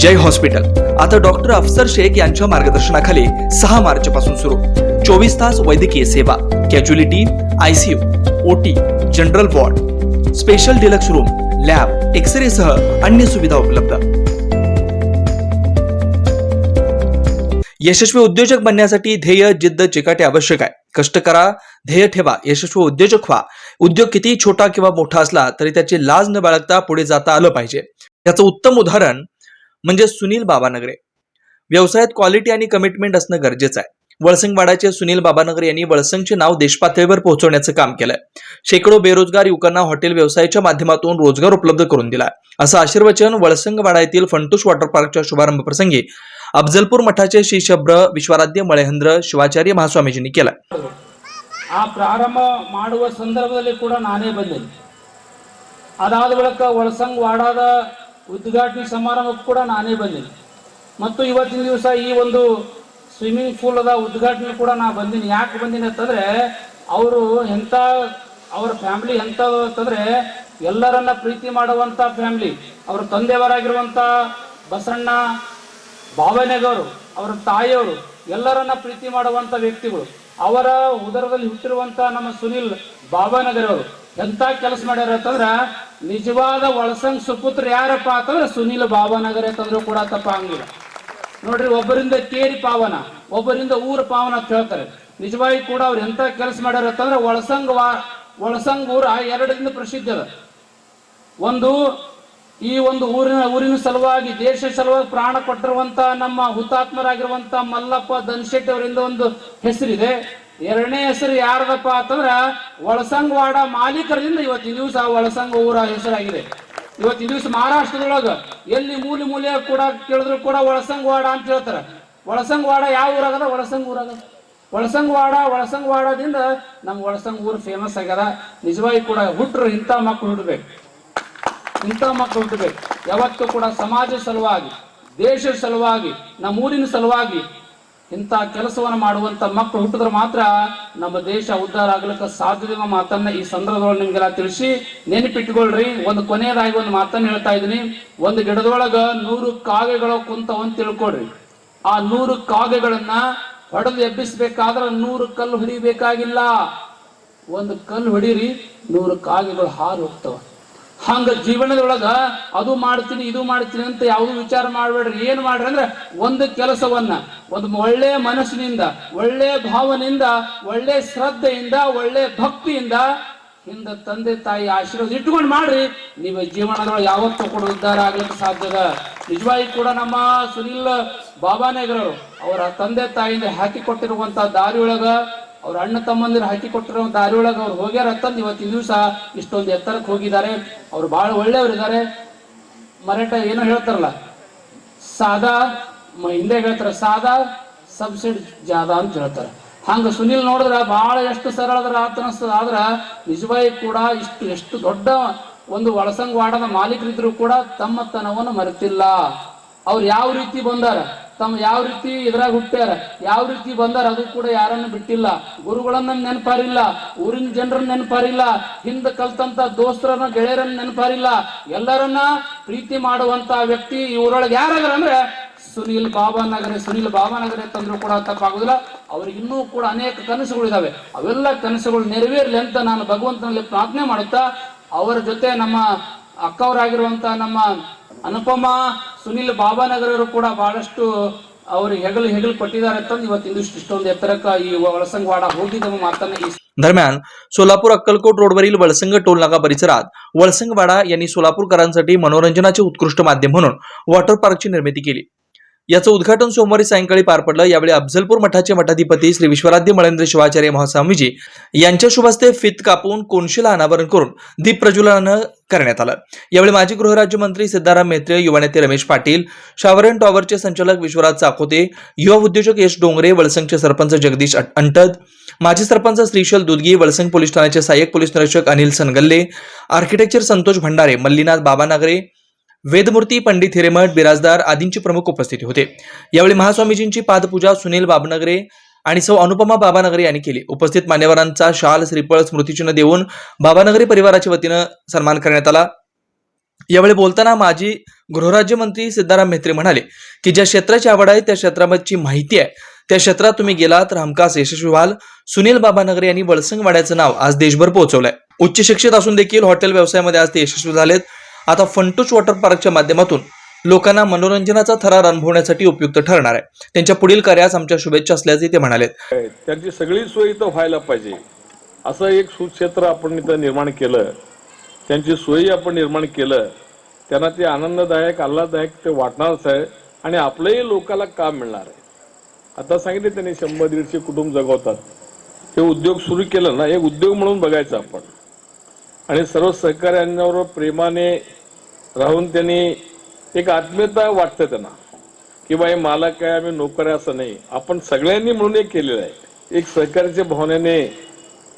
जय hospital. आता doctor अफसर शेख यांच्या मार्गदर्शनाखाली सहा मार्च पासून सुरू. चोवीस तास वैद्यकीय सेवा casualty ICU OT general ward special deluxe room lab X ray सह अन्य सुविधा उपलब्ध. यशस्वी उद्योजक बनण्यासाठी ध्येय जिद्द चिकाटे आवश्यक आहे. कष्ट करा ध्येय ठेवा यशस्वी उद्योजक व्हा. उद्योग किती छोटा किंवा मोठा असला तरी त्याची लाज न बाळगता पुढे जाता आलं पाहिजे. याचं उत्तम उदाहरण म्हणजे सुनील बाबानगरे व्यवसायात क्वालिटी आणि कमिटमेंट असणं गरजेचं आहे वळसंगवाडाचे सुनील बाबानगरे यांनी वळसंगचे नाव देशपातळीवर पोहोचवण्याचं काम केलंय शेकडो बेरोजगार युवकांना हॉटेल व्यवसायाच्या माध्यमातून रोजगार उपलब्ध करून दिलाय असं आशीर्वचन वळसंगवाडा येथील फंटूश वॉटर पार्कच्या शुभारंभ प्रसंगी अफजलपूर मठाचे श्री शब्र विश्वाराध्य मळेंद्र ಶಿವಾಚಾರ್ಯ ಮಹಾಸ್ವಾಮೀಜಿನಿ केलं ಆ ಪ್ರಾರಂಭ ಮಾಡುವ ಸಂದರ್ಭದಲ್ಲಿ ಕೂಡ ನಾನೇ ಬಂದಿದ್ದೆ ಅದಾದ ಬಳಿಕ ಒಳಸಂಗ್ ವಾಡಾದ ಉದ್ಘಾಟನೆ ಸಮಾರಂಭಕ್ಕೆ ಕೂಡ ನಾನೇ ಬಂದೀನಿ. ಮತ್ತು ಇವತ್ತಿನ ದಿವಸ ಈ ಒಂದು ಸ್ವಿಮ್ಮಿಂಗ್ ಪೂಲದ ಉದ್ಘಾಟನೆ ಕೂಡ ನಾ ಬಂದೀನಿ. ಯಾಕೆ ಬಂದೀನಿ ಅಂತಂದ್ರೆ, ಅವರು ಎಂಥ ಅವರ ಫ್ಯಾಮಿಲಿ ಎಂಥದ್ದು ಅಂತಂದ್ರೆ, ಎಲ್ಲರನ್ನ ಪ್ರೀತಿ ಮಾಡುವಂಥ ಫ್ಯಾಮಿಲಿ ಅವರ ತಂದೆಯವರಾಗಿರುವಂಥ ಬಸಣ್ಣ ಭಾವನೆಗವರು ಅವರ ತಾಯಿಯವರು, ಎಲ್ಲರನ್ನ ಪ್ರೀತಿ ಮಾಡುವಂತ ವ್ಯಕ್ತಿಗಳು, ಅವರ ಉದರದಲ್ಲಿ ಹುಟ್ಟಿರುವಂತ ನಮ್ಮ ಸುನಿಲ್ ಬಾಬಾನಗರ್ ಅವರು ಎಂತ ಕೆಲಸ ಮಾಡ್ಯಾರ ಅಂತಂದ್ರ ನಿಜವಾದ ಒಳಸಂಗ್ ಸುಪುತ್ರ ಯಾರಪ್ಪ ಅಂತಂದ್ರೆ ಸುನಿಲ್ ಬಾಬಾನಗರ್ ಅಂತಂದ್ರೂ ಕೂಡ ತಪ್ಪಾಗಿಲ್ಲ ನೋಡ್ರಿ, ಒಬ್ಬರಿಂದ ಕೇರಿ ಪಾವನ, ಒಬ್ಬರಿಂದ ಊರ ಪಾವನ ಅಂತ ಹೇಳ್ತಾರೆ. ನಿಜವಾಗಿ ಕೂಡ ಅವ್ರು ಎಂತ ಕೆಲಸ ಮಾಡ್ಯಾರ ಅಂತಂದ್ರೆ ಒಳಸಂಗ್ ವಾ, ಒಳಸಂಗ್ ಊರ ಎರಡರಿಂದ ಪ್ರಸಿದ್ಧ ಅದ. ಒಂದು, ಈ ಒಂದು ಊರಿನ ಊರಿನ ಸಲುವಾಗಿ, ದೇಶ ಸಲುವಾಗಿ ಪ್ರಾಣ ಕೊಟ್ಟಿರುವಂತ ನಮ್ಮ ಹುತಾತ್ಮರಾಗಿರುವಂತ ಮಲ್ಲಪ್ಪ ದನ್ಶೆಟ್ಟಿ ಅವರಿಂದ ಒಂದು ಹೆಸರಿದೆ. ಎರಡನೇ ಹೆಸರು ಯಾರದಪ್ಪ ಅಂತಂದ್ರ ಒಳಸಂಗವಾಡ ಮಾಲೀಕರಿಂದ ಇವತ್ತಿನ ದಿವಸ ಒಳಸಂಗ ಊರ ಹೆಸರಾಗಿದೆ. ಇವತ್ತಿನ ದಿವಸ ಮಹಾರಾಷ್ಟ್ರದೊಳಗ ಎಲ್ಲಿ ಮೂಲೆ ಮೂಲೆ ಕೂಡ ಕೇಳಿದ್ರು ಕೂಡ ಒಳಸಂಗವಾಡ ಅಂತ ಹೇಳ್ತಾರೆ. ಒಳಸಂಗವಾಡ ಯಾವ ಊರಾಗದ? ಒಳಸಂಗ ಊರಾಗದ ಒಳಸಂಗವಾಡ, ಒಳಸಂಗವಾಡದಿಂದ ನಮ್ಮ ಒಳಸಂಗ ಊರು ಫೇಮಸ್ ಆಗ್ಯದ. ನಿಜವಾಗಿ ಕೂಡ ಹುಟ್ಟರು ಇಂಥ ಮಕ್ಕಳು ಹುಡ್ಬೇಕು ಇಂಥ ಮಕ್ಕಳು ಹುಟ್ಟಬೇಕು ಯಾವತ್ತೂ ಕೂಡ ಸಮಾಜ ಸಲುವಾಗಿ ದೇಶದ ಸಲುವಾಗಿ ನಮ್ಮ ಊರಿನ ಸಲುವಾಗಿ ಇಂಥ ಕೆಲಸವನ್ನು ಮಾಡುವಂತ ಮಕ್ಕಳು ಹುಟ್ಟಿದ್ರೆ ಮಾತ್ರ ನಮ್ಮ ದೇಶ ಉದ್ಧಾರ ಆಗ್ಲಿಕ್ಕೆ ಅನ್ನೋ ಮಾತನ್ನ ಈ ಸಂದರ್ಭದೊಳಗೆ ನಿಮ್ಗೆಲ್ಲ ತಿಳಿಸಿ ನೆನಪಿಟ್ಕೊಳ್ರಿ. ಒಂದು ಕೊನೆಯದಾಗಿ ಒಂದು ಮಾತನ್ನ ಹೇಳ್ತಾ ಇದ್ದೀನಿ. ಒಂದು ಗಿಡದೊಳಗ ನೂರು ಕಾಗೆಗಳ ಕುಂತವ ಅಂತ ತಿಳ್ಕೊಳ್ರಿ. ಆ ನೂರು ಕಾಗೆಗಳನ್ನ ಹೊಡೆದು ಎಬ್ಬಿಸ್ಬೇಕಾದ್ರೆ ನೂರು ಕಲ್ಲು ಹೊಡಿಬೇಕಾಗಿಲ್ಲ ಒಂದು ಕಲ್ಲು ಹೊಡೀರಿ ನೂರು ಕಾಗೆಗಳು ಹಾರು ಹೋಗ್ತವ. ಹಂಗ ಜೀವನದೊಳಗ ಅದು ಮಾಡ್ತೀನಿ, ಇದು ಮಾಡ್ತೀನಿ ಅಂತ ಯಾವುದು ವಿಚಾರ ಮಾಡಬೇಡ್ರಿ. ಏನ್ ಮಾಡ್ರಿ ಅಂದ್ರೆ ಒಂದು ಕೆಲಸವನ್ನ, ಒಂದು ಒಳ್ಳೆ ಮನಸ್ಸಿನಿಂದ, ಒಳ್ಳೆ ಭಾವನೆಯಿಂದ ಒಳ್ಳೆ ಶ್ರದ್ಧೆಯಿಂದ, ಒಳ್ಳೆ ಭಕ್ತಿಯಿಂದ ಹಿಂದ ತಂದೆ ತಾಯಿ ಆಶೀರ್ವಾದ ಇಟ್ಕೊಂಡು ಮಾಡ್ರಿ. ನೀವು ಜೀವನದೊಳಗೆ ಯಾವತ್ತೂ ಕೂಡ ಉದ್ಧಾರ ಆಗ್ಲಿಕ್ಕೆ ಸಾಧ್ಯದ ನಿಜವಾಗಿ ಕೂಡ ನಮ್ಮ ಸುನಿಲ್ ಬಾಬಾನೇಗರವರು ಅವರ ತಂದೆ ತಾಯಿಯಿಂದ ಹಾಕಿ ಕೊಟ್ಟಿರುವಂತ ದಾರಿ ಒಳಗ ಅವ್ರ ಅಣ್ಣ ತಮ್ಮಂದಿರು ಹಾಕಿ ಕೊಟ್ಟಿರೋ ದಾರಿ ಒಳಗೆ ಅವ್ರು ಹೋಗ್ಯಾರ ಅಂತಂದು ಇವತ್ತಿನ ದಿವಸ ಇಷ್ಟೊಂದು ಎತ್ತರಕ್ಕೆ ಹೋಗಿದ್ದಾರೆ. ಅವ್ರು ಬಹಳ ಒಳ್ಳೆಯವರಿದ್ದಾರೆ. ಮರಾಠ ಏನೋ ಹೇಳ್ತಾರಲ್ಲ, ಸಾದಾ ಮ- ಹಿಂದೆ ಹೇಳ್ತಾರೆ, ಸಾದಾ ಸಬ್ಸಿಡ್ ಜಾದಾ ಅಂತ ಹೇಳ್ತಾರೆ. ಹಂಗ ಸುನಿಲ್ ನೋಡಿದ್ರೆ ಬಹಳ ಎಷ್ಟು ಸರಳದ್ರ ಆತ ಅನಿಸ್ತದ. ಆದ್ರ ನಿಜವಾಗಿ ಕೂಡ ಇಷ್ಟು, ಎಷ್ಟು ದೊಡ್ಡ ಒಂದು ಒಳಸಂಗವಾಡದ ಮಾಲೀಕರಿದ್ರು ಕೂಡ ತಮ್ಮತನವನ್ನು ಮರೆತಿಲ್ಲ. ಅವ್ರು ಯಾವ ರೀತಿ ಬಂದಾರ? ತಮ್ಮ ಯಾವ ರೀತಿ ಇದ್ರಾಗ ಹುಟ್ಟ್ಯಾರ, ಯಾವ ರೀತಿ ಬಂದಾರ ಅದು ಕೂಡ ಯಾರನ್ನು ಬಿಟ್ಟಿಲ್ಲ. ಗುರುಗಳನ್ನ ನೆನಪಾರಿಲ್ಲ, ಊರಿನ ಜನರನ್ನ ನೆನಪಾರಿಲ್ಲ, ಹಿಂದ ಕಲ್ತಂತ ದೋಸ್ತರನ್ನ ಗೆಳೆಯರನ್ನ ನೆನಪಾರಿಲ್ಲ. ಎಲ್ಲರನ್ನ ಪ್ರೀತಿ ಮಾಡುವಂತ ವ್ಯಕ್ತಿ ಇವರೊಳಗೆ ಯಾರಾದ್ರ ಅಂದ್ರೆ ಸುನೀಲ್ ಬಾಬಾನಗರೆ ಸುನೀಲ್ ಬಾಬಾನಗರೆ ತಂದ್ರು ಕೂಡ ತಪ್ಪಾಗುದಿಲ್ಲ. ಅವ್ರಿಗೆ ಇನ್ನೂ ಕೂಡ ಅನೇಕ ಕನಸುಗಳಿದಾವೆ ಅವೆಲ್ಲ ಕನಸುಗಳು ನೆರವೇರ್ಲಿ ಅಂತ ನಾನು ಭಗವಂತನಲ್ಲಿ ಪ್ರಾರ್ಥನೆ ಮಾಡುತ್ತಾ, ಅವರ ಜೊತೆ ನಮ್ಮ ಅಕ್ಕವರಾಗಿರುವಂತ ನಮ್ಮ ಅನುಪಮ ಸುನಿಲ್ ಬಾಬಾನಗರವರು ಕೂಡ ಬಹಳಷ್ಟು ಅವ್ರಿಗೆ ಹೆಗಲು ಹೆಗಲು ಕೊಟ್ಟಿದ್ದಾರೆ ಅಂತಂದು ಇವತ್ತಿನ ದಿವಸ ಇಷ್ಟೊಂದು ಎತ್ತರಕ್ಕ ಈ ಒಳಸಂಗವಾಡ ಹೋಗಿದ್ದ ಮಾತನ್ನ ಈ दरम्यान सोलापूर अक्कलकोट रोडवरील वळसंग टोलनाका परिसरात वळसंगवाडा यांनी सोलापूरकरांसाठी मनोरंजनाचे उत्कृष्ट माध्यम म्हणून वॉटर पार्कची निर्मिती केली याचं उद्घाटन सोमवारी सायंकाळी पार पडलं. यावेळी अफजलपूर मठाचे मठाधिपती श्री विश्वराध्य मळेंद्र शिवाचार्य महास्वामीजी यांच्या शुभस्ते फित कापून कोनशिला अनावरण करून दीप प्रज्वलनानं करण्यात आलं. यावेळी माजी गृहराज्यमंत्री सिद्धाराम मेत्रे युवा नेते रमेश पाटील शावरन टॉवरचे संचालक विश्वराज चाकोते युवा उद्योजक यश डोंगरे वळसंगचे सरपंच जगदीश अंटद माजी सरपंच श्रीशल दुदगी वळसंग पोलीस ठाण्याचे सहाय्यक पोलीस निरीक्षक अनिल सनगल्ले आर्किटेक्चर संतोष भंडारे मल्लीनाथ बाबानागरे वेदमूर्ती पंडित हिरेमठ बिराजदार आदींची प्रमुख उपस्थिती होते. यावेळी महास्वामीजींची पादपूजा सुनील बाबनगरे आणि सौ अनुपमा बाबानगरे यांनी केली. उपस्थित मान्यवरांचा शाल श्रीफळ स्मृतिचिन्ह देऊन बाबानगरे परिवाराच्या वतीनं सन्मान करण्यात आला. यावेळी बोलताना माजी गृहराज्यमंत्री सिद्धाराम म्हेत्रे म्हणाले की ज्या क्षेत्राची आवड आहे त्या क्षेत्राची माहिती आहे. त्या क्षेत्रात तुम्ही गेला तर हमखास यशस्वी व्हाल. सुनील बाबानगरे यांनी वळसंगवाड्याचं नाव आज देशभर पोहोचवलंय. उच्च शिक्षित असून देखील हॉटेल व्यवसायामध्ये आज ते यशस्वी झालेत. आता फंटूच वॉटर पार्कच्या माध्यमातून लोकांना मनोरंजनाचा थरार अनुभवण्यासाठी उपयुक्त ठरणार आहे. त्यांच्या पुढील कार्यास आमच्या शुभेच्छा असल्याचे ते म्हणाले त्यांची सगळी सोय इथं व्हायला पाहिजे. असं एक सुक्षेत्र आपण इथं निर्माण केलं त्यांची सोयी आपण निर्माण केलं त्यांना ते आनंददायक आल्हाददायक ते वाटणारच आहे आणि आपलंही लोकाला काम मिळणार आहे. आता सांगितले त्यांनी शंभर दीडशे कुटुंब जगवतात. हे उद्योग सुरू केलं ना एक उद्योग म्हणून बघायचं आपण. आणि सर्व सहकार्यांवर प्रेमाने राहून त्यांनी एक आत्मीयता वाटतं त्यांना की बाई मला काय आम्ही नोकर असं नाही आपण सगळ्यांनी म्हणून एक केलेलं आहे. एक सहकार्याच्या भावनेने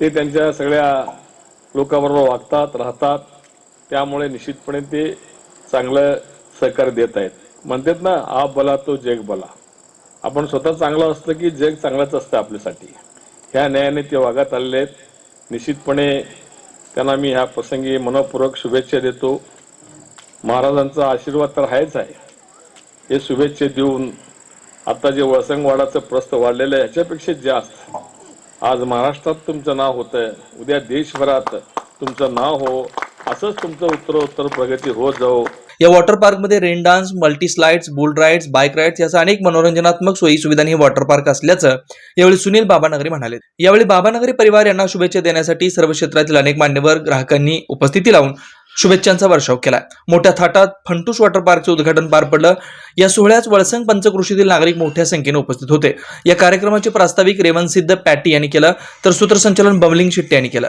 ते त्यांच्या सगळ्या लोकांबरोबर वागतात राहतात. त्यामुळे निश्चितपणे ते चांगलं सहकार्य देत आहेत. म्हणतात ना आ बला तो जग बला. आपण स्वतः चांगलं असतं की जग चांगलंच असतं आपल्यासाठी. ह्या न्यायाने ते वागत आलेले आहेत. निश्चितपणे त्यांना मी ह्या प्रसंगी मनपूर्वक शुभेच्छा देतो. महाराजांचा आशीर्वाद तर आहेच आहे. हे शुभेच्छा देऊन आता जे वळसंगवाडाचं प्रस्त वाढलेलं आहे ह्याच्यापेक्षा जास्त. आज महाराष्ट्रात तुमचं नाव होतंय उद्या देशभरात तुमचं नाव हो असंच तुमचं उत्तरोत्तर प्रगती होत जाओ या वॉटर पार्कमध्ये rain dance multi slides bull rides bike rides याचा अनेक मनोरंजनात्मक सोयी सुविधांनी हे वॉटर पार्क असल्याचं यावेळी सुनील बाबानगरी म्हणाले. यावेळी बाबानगरी परिवार यांना शुभेच्छा देण्यासाठी सर्व क्षेत्रातील अनेक मान्यवर ग्राहकांनी उपस्थिती लावून शुभेच्छांचा वर्षाव केला मोठ्या थाटात फंटूस वॉटर पार्कचे उद्घाटन पार पडलं. या सोहळ्यात वळसंग पंचकृषीतील नागरिक मोठ्या संख्येने उपस्थित होते. या कार्यक्रमाचे प्रास्ताविक रेवनसिद्ध पॅटी यांनी केलं तर सूत्रसंचालन बमलिंग शेट्टी यांनी केलं.